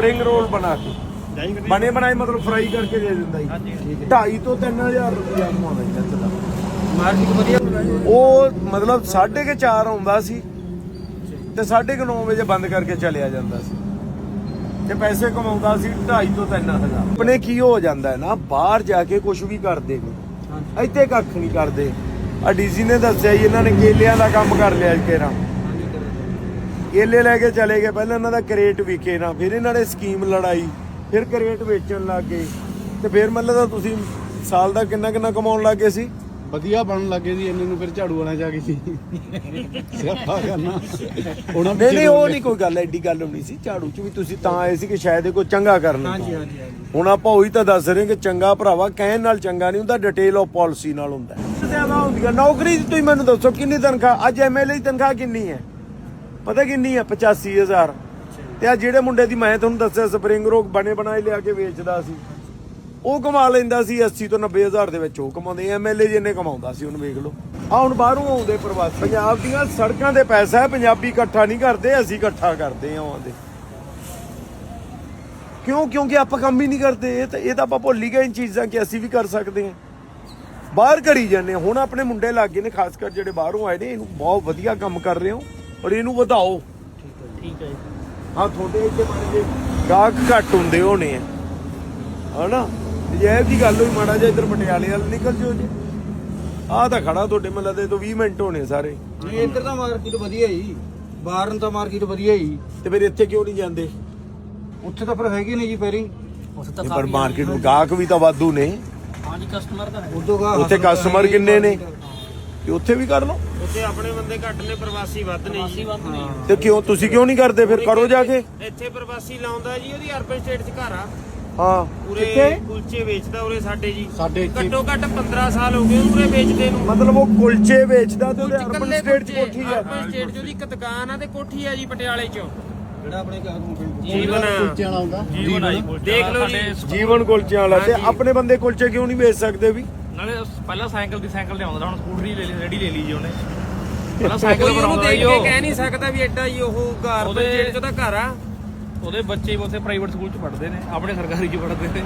Spring roll ਬਣਾ ਕੇ। ਬਣੇ ਬਣਾਏ ਮਤਲਬ ਫਰਾਈ ਕਰਕੇ ਦੇ ਦਿੰਦਾ ਜੀ। 2.5 ਤੋਂ 3000 ਰੁਪਏ ਕਮਾਉਂਦਾ ਜੀ ਇੱਥੇ ਦਾ ਮਾਰਕੀਟ ਵਧੀਆ ਉਹ ਮਤਲਬ 4:30 ਆਉਂਦਾ ਸੀ ਤੇ 9:30 ਵਜੇ ਬੰਦ ਕਰਕੇ ਚਲਿਆ ਜਾਂਦਾ ਸੀ। ਤੇ ਪੈਸੇ ਕਮਾਉਂਦਾ ਸੀ 2.5 ਤੋਂ 3000 ਆਪਣੇ ਕੀ ਹੋ ਜਾਂਦਾ ਨਾ ਬਾਹਰ ਜਾ ਕੇ ਕੁਝ ਵੀ ਕਰਦੇ ਨੇ। ਇੱਥੇ ਕੱਖ ਨਹੀਂ ਕਰਦੇ। ਆ ਡੀਸੀ ਨੇ ਦੱਸਿਆ ਜੀ ਇਹਨਾਂ ਨੇ ਕੇਲਿਆਂ ਦਾ ਕੰਮ ਕਰ ਲਿਆ ਜੀ ਕੇਰਾ। ਕੇਲੇ ਲੈ ਕੇ ਚਲੇ ਗਏ। ਪਹਿਲਾਂ ਇਹਨਾਂ ਦਾ ਕਰੇਟ ਵਿਕੇ ਨਾ ਫਿਰ ਇਹਨਾਂ ਨੇ ਸਕੀਮ ਲੜਾਈ ਫਿਰ ਕਰੇਟ ਵੇਚਣ ਲੱਗ ਗਏ। ਤੇ ਫਿਰ ਮਤਲਬ ਤਾਂ ਤੁਸੀਂ ਸਾਲ ਦਾ ਕਿੰਨਾ ਕਿੰਨਾ ਕਮਾਉਣ ਲੱਗ ਗਏ ਸੀ? ਵਧੀਆ ਬਣਨ ਲੱਗੇ ਸੀ ਇੰਨੇ ਨੂੰ ਫਿਰ ਝਾੜੂ ਵਾਲਾ ਜਾ ਗਈ ਸੀ। ਸਿਆਪਾ ਕਰਨਾ। ਉਹਨਾਂ ਨਹੀਂ ਨਹੀਂ ਉਹ ਨਹੀਂ ਕੋਈ ਗੱਲ ਐਡੀ ਗੱਲ ਹੋਣੀ ਸੀ ਝਾੜੂ ਚ ਵੀ ਤੁਸੀਂ ਤਾਂ ਆਏ ਸੀ ਕਿ ਸ਼ਾਇਦ ਇਹ ਕੋਈ ਚੰਗਾ ਕਰਨਾ। ਹਾਂਜੀ ਹਾਂਜੀ ਹੁਣ ਆਪਾਂ ਉਹੀ ਤਾਂ ਦੱਸ ਰਹੇ ਕਿ ਚੰਗਾ ਭਰਾਵਾ ਕਹਿਣ ਨਾਲ ਚੰਗਾ ਨਹੀਂ ਹੁੰਦਾ ਡਿਟੇਲ ਆਫ ਪਾਲਿਸੀ ਨਾਲ ਹੁੰਦਾ। ਹੈ। ਜ਼ਿਆਦਾ ਹੁੰਦੀਆਂ ਨੌਕਰੀ ਦੀ ਤੁਸੀਂ ਮੈਨੂੰ ਦੱਸੋ ਕਿੰਨੀ ਤਨਖਾਹ? ਅੱਜ ਐਮਐਲਏ ਦੀ ਤਨਖਾਹ ਕਿੰਨੀ ਹੈ? ਪਤਾ ਕਿੰਨੀ ਹੈ 85000 ਤੇ ਆ ਜਿਹੜੇ ਮੁੰਡੇ ਦੀ ਮੈਂ ਤੁਹਾਨੂੰ ਦੱਸਿਆ, ਸਪਰਿੰਗ ਰੋਕ ਬਣੇ ਬਣਾਏ ਲਿਆ ਕੇ ਵੇਚਦਾ ਸੀ। ਉਹ ਕਮਾ ਲੈਂਦਾ ਸੀ 80 ਤੋਂ 90000 ਦੇ ਵਿੱਚ। ਉਹ ਕਮਾਉਂਦੇ ਐਮਐਲਏ ਜਿੰਨੇ ਕਮਾਉਂਦਾ ਸੀ ਉਹਨੂੰ ਵੇਖ ਲਓ। ਆ ਹੁਣ ਬਾਹਰੋਂ ਆਉਂਦੇ ਪ੍ਰਵਾਸੀ। ਪੰਜਾਬ ਦੀਆਂ ਸੜਕਾਂ ਤੇ ਪੈਸਾ ਹੈ। ਪੰਜਾਬੀ ਇਕੱਠਾ ਨਹੀਂ ਕਰਦੇ, ਅਸੀਂ ਇਕੱਠਾ ਕਰਦੇ ਹਾਂ ਆਉਂਦੇ ਕਿਉਂ? ਕਿਉਂਕਿ ਆਪਾਂ ਕੰਮ ਹੀ ਨਹੀਂ ਕਰਦੇ। ਇਹ ਤਾਂ ਇਹ ਤਾਂ ਆਪਾਂ ਭੁੱਲ ਹੀ ਗਏ ਇਨ ਚੀਜ਼ਾਂ ਕਿ ਅਸੀਂ ਵੀ ਕਰ ਸਕਦੇ ਹਾਂ ਬਾਹਰ ਕਰੀ ਜਾਂਦੇ ਹੁਣ ਆਪਣੇ ਮੁੰਡੇ ਲੱਗੇ ਨੇ, ਖਾਸ ਕਰ ਜਿਹੜੇ ਬਾਹਰੋਂ ਆਏ ਨੇ, ਇਹਨੂੰ ਬਹੁਤ ਵਧੀਆ ਕੰਮ ਕਰ ਰਹੇ ਹੋ। ਔਰ ਇਹਨੂੰ ਵਧਾਓ। ਠੀਕ ਹੈ ਜੀ ਹਾਂ ਤੁਹਾਡੇ ਇੱਥੇ ਮਾੜੇ ਜੇ ਗਾਹਕ ਘੱਟ ਹੁੰਦੇ ਹੋਣੇ ਆ। ਹਨਾ? ਜੇ ਇਹ ਦੀ ਗੱਲ ਹੋਈ ਮਾੜਾ ਜਿਹਾ ਇੱਧਰ ਪਟਿਆਲੇ ਵੱਲ ਨਿਕਲ ਜਿਓ ਜੀ। ਆਹ ਤਾਂ ਖੜਾ ਤੁਹਾਡੇ ਮੱਲੇ ਦੇ ਤੋਂ 20 ਮਿੰਟ ਹੋਣੇ ਸਾਰੇ। ਨਹੀਂ ਇੱਧਰ ਤਾਂ ਮਾਰਕੀਟ ਵਧੀਆ ਜੀ। ਬਾਹਰ ਨੂੰ ਤਾਂ ਮਾਰਕੀਟ ਵਧੀਆ ਜੀ। ਤੇ ਫਿਰ ਇੱਥੇ ਕਿਉਂ ਨਹੀਂ ਜਾਂਦੇ? ਉੱਥੇ ਤਾਂ ਫਿਰ ਹੈਗੇ ਨਹੀਂ ਜੀ ਪੈਰੀ ਉੱਥੇ ਤਾਂ ਪਰ ਮਾਰਕੀਟ ਨੂੰ ਗਾਹਕ ਵੀ ਤਾਂ ਵਾਧੂ ਨੇ। ਹਾਂਜੀ ਕਸਟਮਰ ਤਾਂ ਉਦੋਂ ਗਾ ਉੱਥੇ customer ਕਿੰਨੇ ਨੇ? ਤੇ ਉੱਥੇ ਵੀ ਕਰ ਲਓ। ਉੱਥੇ ਆਪਣੇ ਬੰਦੇ ਘੱਟ ਨੇ ਪ੍ਰਵਾਸੀ ਵੱਧ ਨੇ ਜੀ। ਤੇ ਕਿਉਂ ਤੁਸੀਂ ਕਿਉਂ ਨਹੀਂ ਕਰਦੇ? ਫਿਰ ਕਰੋ ਜਾ ਕੇ। ਇੱਥੇ ਪ੍ਰਵਾਸੀ ਲਾਉਂਦਾ ਜੀ ਉਹਦੀ ਅਰਬਨ ਸਟੇਟ 'ਚ ਘਰ ਆ। ਹਾਂ ਉਰੇ ਕੁਲਚੇ ਵੇਚਦਾ ਉਰੇ ਸਾਡੇ ਜੀ। ਸਾਡੇ ਇੱਥੇ। ਘੱਟੋ ਘੱਟ 15 ਸਾਲ ਹੋ ਗਏ ਉਰੇ ਵੇਚਦੇ ਨੂੰ। ਮਤਲਬ ਉਹ ਕੁਲਚੇ ਵੇਚਦਾ ਤੇ ਉਹਦੇ ਅਰਬਨ ਸਟੇਟ ਚ ਕੁਲਚੇ, ਕੋਠੀ ਆ। ਅਰਬਨ ਸਟੇਟ 'ਚ ਉਹਦੀ ਇੱਕ ਦੁਕਾਨ ਆ ਤੇ ਕੋਠੀ ਆ ਜੀ ਪਟਿਆਲੇ 'ਚ। ਜਿਹੜਾ ਆਪਣੇ ਜੀਵਨ ਕੁਲਚੇ ਵਾਲਾ ਹੁੰਦਾ। ਜੀਵਨ ਆਈ ਦੇਖ ਲਓ ਜੀ। ਜੀਵਨ ਕੁਲਚਿਆਂ ਵਾਲਾ। ਤੇ। ਆਪਣੇ ਬੰਦੇ ਕੁਲਚੇ ਕਿਉਂ ਨਹੀਂ ਵੇਚ ਸਕਦੇ ਵੀ? ਨਾਲੇ ਪਹਿਲਾਂ ਸਾਈਕਲ ਦੀ ਸਾਈਕਲ ਤੇ ਆਉਂਦਾ ਹੁਣ ਸਕੂਟਰੀ ਲੈ ਲਈ ਰੈਡੀ ਲੈ ਲਈ ਜੀ ਉਹਨੇ। ਪਹਿਲਾਂ ਸਾਈਕਲ ਕੋਈ ਉਹਨੂੰ ਦੇਖ ਕੇ ਉਹ। ਕਹਿ ਨਹੀਂ ਸਕਦਾ ਵੀ ਐਡਾ ਹੀ ਉਹ ਉਹਦੇ- ਸਟੇਟ 'ਚ ਉਹਦਾ ਘਰ ਆ। ਉਹਦੇ ਬੱਚੇ ਵੀ ਉੱਥੇ ਪ੍ਰਾਈਵੇਟ ਸਕੂਲ ਚ ਪੜ੍ਹਦੇ ਨੇ ਆਪਣੇ ਸਰਕਾਰੀ ਚ ਪੜ੍ਹਦੇ ਨੇ।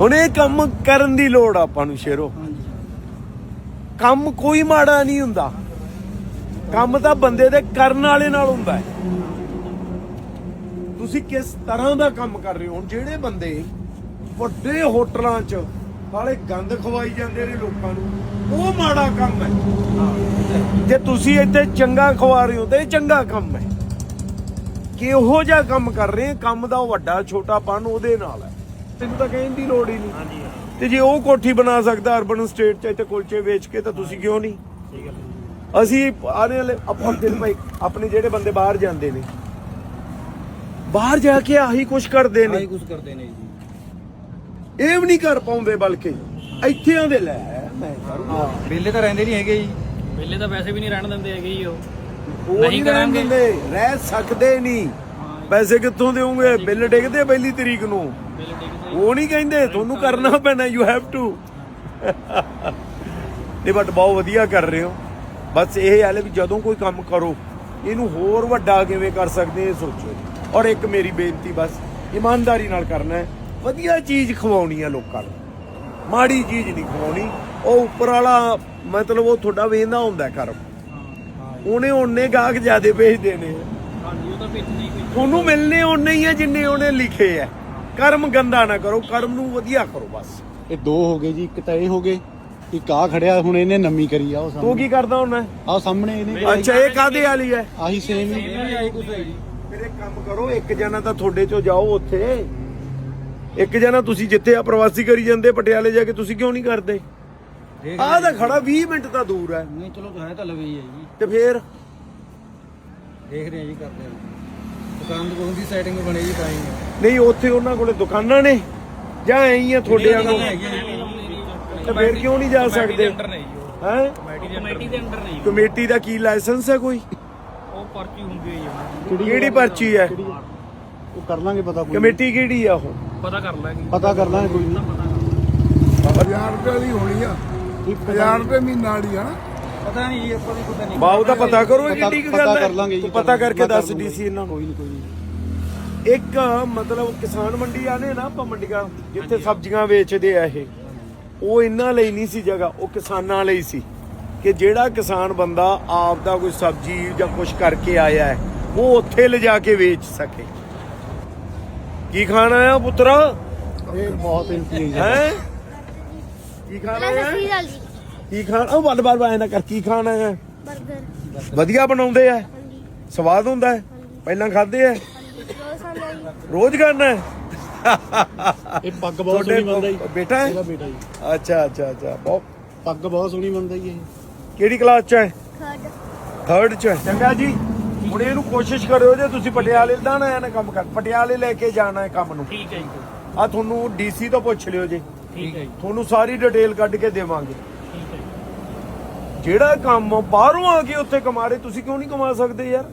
ਹੁਣ ਇਹ ਕੰਮ ਕਰਨ ਦੀ ਲੋੜ ਆ ਆਪਾਂ ਨੂੰ ਸ਼ੇਰੋ। ਕੰਮ ਕੋਈ ਮਾੜਾ ਨਹੀਂ ਹੁੰਦਾ। ਕੰਮ ਤਾਂ ਬੰਦੇ ਦੇ ਕਰਨ ਵਾਲੇ ਨਾਲ ਹੁੰਦਾ ਹੈ। ਤੁਸੀਂ ਕਿਸ ਤਰ੍ਹਾਂ ਦਾ ਕੰਮ ਕਰ ਰਹੇ ਹੋ? ਹੁਣ ਜਿਹੜੇ ਬੰਦੇ ਵੱਡੇ ਹੋਟਲਾਂ 'ਚ ਹਾਲੇ ਗੰਦ ਖਵਾਈ ਜਾਂਦੇ ਨੇ ਲੋਕਾਂ ਨੂੰ ਉਹ ਮਾੜਾ ਕੰਮ ਹੈ। ਜੇ ਤੁਸੀਂ ਇੱਥੇ ਚੰਗਾ ਖਵਾ ਰਹੇ ਹੋ ਤਾਂ ਇਹ ਚੰਗਾ ਕੰਮ ਹੈ। ਕਿਹੋ ਜਿਹਾ ਕੰਮ ਕਰ ਰਹੇ ਕੰਮ ਦਾ ਉਹ ਵੱਡਾ ਛੋਟਾਪਨ ਉਹਦੇ ਨਾਲ ਹੈ। ਤੈਨੂੰ ਤਾਂ ਕਹਿਣ ਦੀ ਲੋੜ ਹੀ ਨਹੀਂ। ਤੇ ਜੇ ਉਹ ਕੋਠੀ ਬਣਾ ਸਕਦਾ ਅਰਬਨ ਸਟੇਟ ਚ ਇੱਥੇ ਕੁਲਚੇ ਵੇਚ ਕੇ ਤਾਂ ਤੁਸੀਂ ਕਿਉਂ ਨਹੀਂ? ਅਸੀਂ ਆਨੇ ਵਾਲੇ ਆਪਾਂ ਦਿਨ ਭਾਈ ਆਪਣੇ ਜਿਹੜੇ ਬੰਦੇ ਬਾਹਰ ਜਾਂਦੇ ਨੇ। ਬਾਹਰ ਜਾ ਕੇ ਆਹੀ ਕੁਛ ਕਰਦੇ ਆਹੀ ਨੇ ਕੁਝ ਕਰਦੇ ਨੇ ਜੀ। ਇਹ ਵੀ ਨਹੀਂ ਕਰ ਪਾਉਂਦੇ ਬਲਕਿ ਇੱਥੇ ਆਂਦੇ ਲੈ। ਵਿਹਲੇ ਤਾਂ ਰਹਿੰਦੇ ਨਹੀਂ ਹੈਗੇ ਜੀ। ਪਹਿਲੇ ਤਾਂ ਵੈਸੇ ਵੀ ਨਹੀਂ ਰਹਿਣ ਦਿੰਦੇ ਹੈਗੇ ਜੀ ਉਹ। ਉਹ ਨਹੀਂ ਨਹੀਂ ਰਹਿਣ ਕਰਾਂਗੇ। ਦਿੰਦੇ ਰਹਿ ਸਕਦੇ ਨਹੀਂ। ਪੈਸੇ ਕਿੱਥੋਂ ਦੇਵੋਗੇ? ਬਿੱਲ ਡਿੱਗਦੇ ਪਹਿਲੀ ਤਰੀਕ ਨੂੰ। ਡਿੱਗਦੇ ਉਹ ਨਹੀਂ ਕਹਿੰਦੇ ਤੁਹਾਨੂੰ ਕਰਨਾ ਪੈਣਾ ਯੂ ਹੈਵ ਟੂ ਨਹੀਂ ਬਟ ਬਹੁਤ ਵਧੀਆ ਕਰ ਰਹੇ ਹੋ। ਬਸ ਇਹ ਹਾਲੇ ਵੀ ਜਦੋਂ ਕੋਈ ਕੰਮ ਕਰੋ ਇਹਨੂੰ ਹੋਰ ਵੱਡਾ ਕਿਵੇਂ ਕਰ ਸਕਦੇ ਇਹ ਸੋਚੋ ਔਰ ਇੱਕ ਮੇਰੀ ਬੇਨਤੀ ਬਸ ਇਮਾਨਦਾਰੀ ਨਾਲ ਕਰਨਾ ਹੈ। ਵਧੀਆ ਚੀਜ਼ ਖਵਾਉਣੀ ਹੈ ਲੋਕਾਂ ਨੂੰ। ਮਾੜੀ ਚੀਜ਼ ਨਹੀਂ ਖਵਾਉਣੀ। ਉਹ ਉੱਪਰ ਵਾਲਾ ਮਤਲਬ ਉਹ ਤੁਹਾਡਾ ਵੇਂਦਾ ਹੁੰਦਾ ਕਰਮ। ਉਹਨੇ ਉਹਨੇ ਗਾਹਕ ਜਿਆਦੇ ਭੇਜਦੇ ਨੇ। ਹਾਂਜੀ ਉਹ ਤਾਂ ਤੁਹਾਨੂੰ ਮਿਲਨੇ ਉਹਨੇ ਹੀ ਆ ਜਿੰਨੇ ਉਹਨੇ ਲਿਖੇ ਆ। ਕਰਮ ਗੰਦਾ ਨਾ ਕਰੋ ਕਰਮ ਨੂੰ ਵਧੀਆ ਕਰੋ ਬਸ। ਇਹ ਦੋ ਹੋ ਗਏ ਜੀ ਇੱਕ ਤਾਂ ਇਹ ਹੋ ਗਏ ਇੱਕ ਆ ਖੜਿਆ ਹੁਣ ਇਹਨੇ ਨਵੀਂ ਕਰੀ ਆ ਉਹ ਤੂੰ ਸਾਹਮਣੇ। ਕੀ ਕਰਦਾ ਹੁੰਦਾ? ਆਹ ਸਾਹਮਣੇ ਇਹਨੇ ਅੱਛਾ ਇਹ ਕਾਦੇ ਵਾਲੀ ਹੈ? ਆਹੀ ਸੇਮ ਹੀ। ਫਿਰ ਇੱਕ ਕੰਮ ਕਰੋ ਇੱਕ ਜਣਾ ਤਾਂ ਤੁਹਾਡੇ ਚੋਂ ਜਾਓ ਉੱਥੇ। ਇੱਕ ਜਣਾ ਤੁਸੀਂ ਜਿੱਥੇ ਆ ਪ੍ਰਵਾਸੀ ਕਰੀ ਜਾਂਦੇ ਪਟਿਆਲੇ ਜਾ ਕੇ ਤੁਸੀਂ ਕਿਉਂ ਨਹੀਂ ਕਰਦੇ? ਆਹ ਤਾਂ ਖੜਾ 20 ਮਿੰਟ ਤਾਂ ਦੂਰ ਹੈ। ਨਹੀਂ ਚਲੋ ਤਾਂ ਹੈ ਤਾਂ ਲਵੇ ਹੀ ਹੈ ਜੀ। ਤੇ ਫੇਰ? ਦੇਖ ਰਹੇ ਹਾਂ ਜੀ ਕਰਦੇ ਹਾਂ। ਦੁਕਾਨ ਦੁਕਾਨ ਦੀ ਸੈਟਿੰਗ ਬਣੀ ਜੀ ਤਾਂ ਹੀ। ਨਹੀਂ ਉੱਥੇ ਉਹਨਾਂ ਕੋਲੇ ਦੁਕਾਨਾਂ ਨੇ। ਜਾਂ ਐਂ ਹੀ ਆ ਤੁਹਾਡੇ ਵਾਂਗੂ। ਹੈਗੀਆਂ ਜੀ। ਤੇ ਫੇਰ ਕਿਉਂ ਨਹੀਂ ਜਾ ਸਕਦੇ? ਹੈ? ਕਮੇਟੀ ਦੇ ਅੰਡਰ ਨਹੀਂ। ਕਮੇਟੀ ਦਾ ਕੀ ਲਾਇਸੈਂਸ ਹੈ ਕੋਈ? ਉਹ ਪਰਚੀ ਹੁੰਦੀ ਹੈ ਜੀ ਕਿਹੜੀ ਪਰਚੀ ਹੈ? ਉਹ ਕਰ ਲਾਂਗੇ ਪਤਾ ਕੋਈ। ਕਮੇਟੀ ਕਿਹੜੀ ਆ ਉਹ? ਦੀ। ਪਤਾ ਕਰ ਲਾਂਗੇ ਪਤਾ ਕਰ ਲਾਂਗੇ। ਕੋਈ ਨਹੀਂ 1000 ਰੁਪਏ ਦੀ ਹੋਣੀ ਆ। 1000 ਰੁਪਏ ਮਹੀਨਾ ਵਾਲੀ ਆ। ਨਾ ਪਤਾ ਨਹੀਂ ਜੀ ਆਪਾਂ ਨੂੰ ਪਤਾ ਨਹੀਂ। ਬਾਉ ਦਾ ਪਤਾ ਕਰੋ ਇਹ ਪਤਾ- ਕਿੱਡੀ ਕੁ ਪਤਾ ਗੱਲ ਹੈ। ਕਰ ਲਾਂਗੇ ਜੀ, ਤੂੰ ਪਤਾ ਕਰ- ਕਰਕੇ ਮੈਂ ਕਰ ਦੱਸ ਲੂੰਗਾ। ਡੀਸੀ ਇਹਨਾਂ ਨੂੰ। ਕੋਈ ਨਹੀਂ ਕੋਈ ਨਹੀਂ ਇੱਕ ਮਤਲਬ ਕਿਸਾਨ ਮੰਡੀ ਆਨੇ ਨਾ ਆਪਾਂ ਮੰਡੀਆਂ ਜਿੱਥੇ ਸਬਜ਼ੀਆਂ ਵੇਚਦੇ ਆ ਇਹ ਉਹ ਇਹਨਾਂ ਲਈ ਨਹੀਂ ਸੀ ਜਗ੍ਹਾ ਉਹ ਕਿਸਾਨਾਂ ਲਈ ਸੀ। ਕਿ ਜਿਹੜਾ ਕਿਸਾਨ ਬੰਦਾ ਆਪ ਦਾ ਕੋਈ ਸਬਜ਼ੀ ਜਾਂ ਕੁਝ ਕਰਕੇ ਆਇਆ ਹੈ ਉਹ ਉੱਥੇ ਲਿਜਾ ਕੇ ਵੇਚ ਸਕੇ। ਕੀ ਖਾਣਾ ਆ ਪੁੱਤਰਾ? ਇਹ ਬਹੁਤ ਹੈ ਹੈ? ਕੀ ਖਾਣਾ ਹੈ? ਸ਼੍ਰੀ ਅਕਾਲ ਜੀ ਕੀ ਖਾਣਾ? ਉਹ ਬਾਰ ਬਾਰ ਆਇਆ ਨਾ ਕਰ ਕੀ ਖਾਣਾ ਹੈ? 버ਗਰ ਵਧੀਆ ਬਣਾਉਂਦੇ ਆ? ਹਾਂਜੀ। ਸਵਾਦ ਹੁੰਦਾ ਹੈ? ਪਹਿਲਾਂ ਖਾਦੇ ਆ? ਹਾਂਜੀ ਰੋਜ਼ ਖਾਂਦਾ ਜੀ। ਰੋਜ਼ ਕਰਨਾ ਹੈ? ਇਹ ਪੱਗ ਬਹੁਤ ਸੋਹਣੀ ਬੰਦਾ ਜੀ। ਬੇਟਾ ਇਹਦਾ ਹੈ ਬੇਟਾ ਜੀ। ਅੱਛਾ ਅੱਛਾ ਅੱਛਾ। ਬਹੁਤ ਪੱਗ ਬਹੁਤ ਸੋਹਣੀ ਬੰਦਾ ਜੀ ਇਹ। ਕਿਹੜੀ ਕਲਾਸ ਚ ਹੈ? ਖਰਡ ਥਰਡ ਚ ਹੈ। ਚੰਗਾ ਜੀ। ਹੁਣ ਇਹਨੂੰ ਕੋਸ਼ਿਸ਼ ਕਰਿਓ ਜੇ ਤੁਸੀਂ ਪਟਿਆਲੇ ਦਾ ਨਾ ਇਹ ਕੰਮ ਕਰ। ਪਟਿਆਲੇ ਲੈ ਕੇ ਜਾਣਾ ਹੈ ਕੰਮ ਨੂੰ। ਠੀਕ ਹੈ ਜੀ। ਆ ਤੁਹਾਨੂੰ ਡੀਸੀ ਤੋਂ ਪੁੱਛ ਲਿਓ ਜੀ। ਠੀਕ ਹੈ ਜੀ। ਤੁਹਾਨੂੰ ਸਾਰੀ ਡਿਟੇਲ ਕੱਢ ਕੇ ਦੇਵਾਂਗੇ। ਠੀਕ ਹੈ ਜੀ। ਜਿਹੜਾ ਕੰਮ ਬਾਹਰੋਂ ਆ ਕੇ ਉੱਥੇ ਕਮਾ ਰਹੇ ਤੁਸੀਂ ਕਿਉਂ ਨਹੀਂ ਕਮਾ ਸਕਦੇ ਯਾਰ?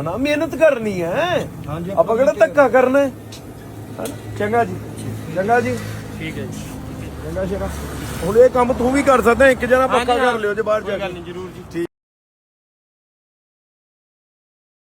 ਹਨਾ ਮਿਹਨਤ ਕਰਨੀ ਹੈ। ਹਾਂਜੀ, ਆਪਾਂ ਕਿਹੜਾ ਧੱਕਾ ਕਰਨਾ ਹੈ। ਹਨਾ? ਚੰਗਾ ਜੀ। ਚੰਗਾ ਜੀ। ਠੀਕ ਹੈ ਜੀ। ਚੰਗਾ ਸ਼ੇਰਾ। ਹੁਣ ਇਹ ਕੰਮ ਤੂੰ ਵੀ ਕਰ ਸਕਦਾ ਇੱਕ ਜਣਾ ਪੱਕਾ ਹਾਂਜੀ, ਹਾਂ। ਕਰ ਲਿਓ ਜੇ ਬਾਹਰ ਜਾ ਗੱਲ ਕੇ ਨਹੀਂ ਜਰੂਰ ਜੀ।